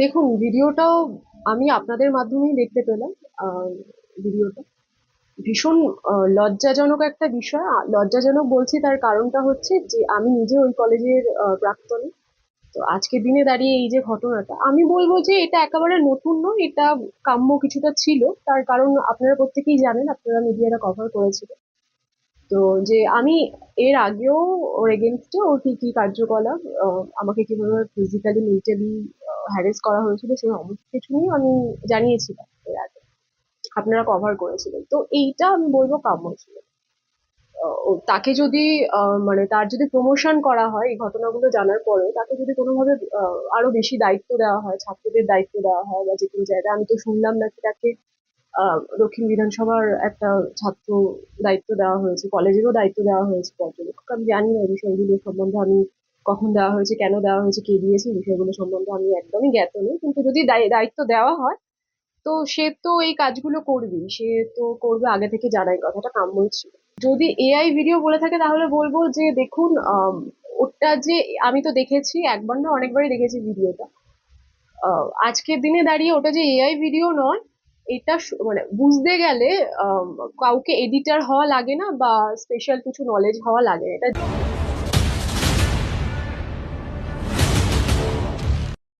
দেখুন, ভিডিওটাও আমি আপনাদের মাধ্যমেই দেখতে পেলাম ভিডিওটা। ভীষণ লজ্জাজনক একটা বিষয়। লজ্জাজনক বলছি, তার কারণটা হচ্ছে যে, আমি নিজে ওই কলেজের প্রাক্তনী। তো আজকের দিনে দাঁড়িয়ে এই যে ঘটনাটা, আমি বলব যে, এটা একেবারে নতুন নয়, এটা কাম্য কিছুটা ছিল। তার কারণ আপনারা প্রত্যেকেই জানেন, আপনারা মিডিয়াটা কভার করেছিল তো যে, আমি এর আগেও ওর এগেনস্টে ওর কি কি কার্যকলাপ আমাকে কীভাবে ফিজিক্যালি মেন্টালি হ্যারেস করা হয়েছিল সেই সমস্ত কিছু নিয়ে আমি জানিয়েছিলাম এর আগে। আপনারা কভার করেছিলেন। তো এইটা আমি বলব কাম্য ছিল। তাকে যদি মানে তার যদি প্রমোশন করা হয় এই ঘটনাগুলো জানার পরেও তাকে যদি কোনোভাবে আরও বেশি দায়িত্ব দেওয়া হয়, ছাত্রদের দায়িত্ব দেওয়া হয় বা যে কোনো জায়গায়, আমি তো শুনলাম নাকি তাকে দক্ষিণ বিধানসভার একটা ছাত্র দায়িত্ব দেওয়া হয়েছে, কলেজেরও দায়িত্ব দেওয়া হয়েছে পর্যবেক্ষক। আমি জানি না এই বিষয়গুলো সম্বন্ধে আমি কখন দেওয়া হয়েছে, কেন দেওয়া হয়েছে, কে দিয়েছে, বিষয়গুলো সম্বন্ধে আমি একদমই জ্ঞাত নেই। কিন্তু যদি দায়- দায়িত্ব দেওয়া হয়, তো সে তো এই কাজগুলো করবেই। সে তো করবে আগে থেকে জানাই কথাটা, কাম্যই ছিল। যদি এআই ভিডিও বলে থাকে, তাহলে বলব যে, দেখুন ওটা যে, আমি তো দেখেছি, একবার না অনেকবারই দেখেছি ভিডিওটা। আজকের দিনে দাঁড়িয়ে ওটা যে এআই ভিডিও নয়, এটা মানে বুঝতে গেলে কাউকে এডিটার হওয়া লাগে না বা স্পেশাল কিছু নলেজ হওয়া লাগে। এটা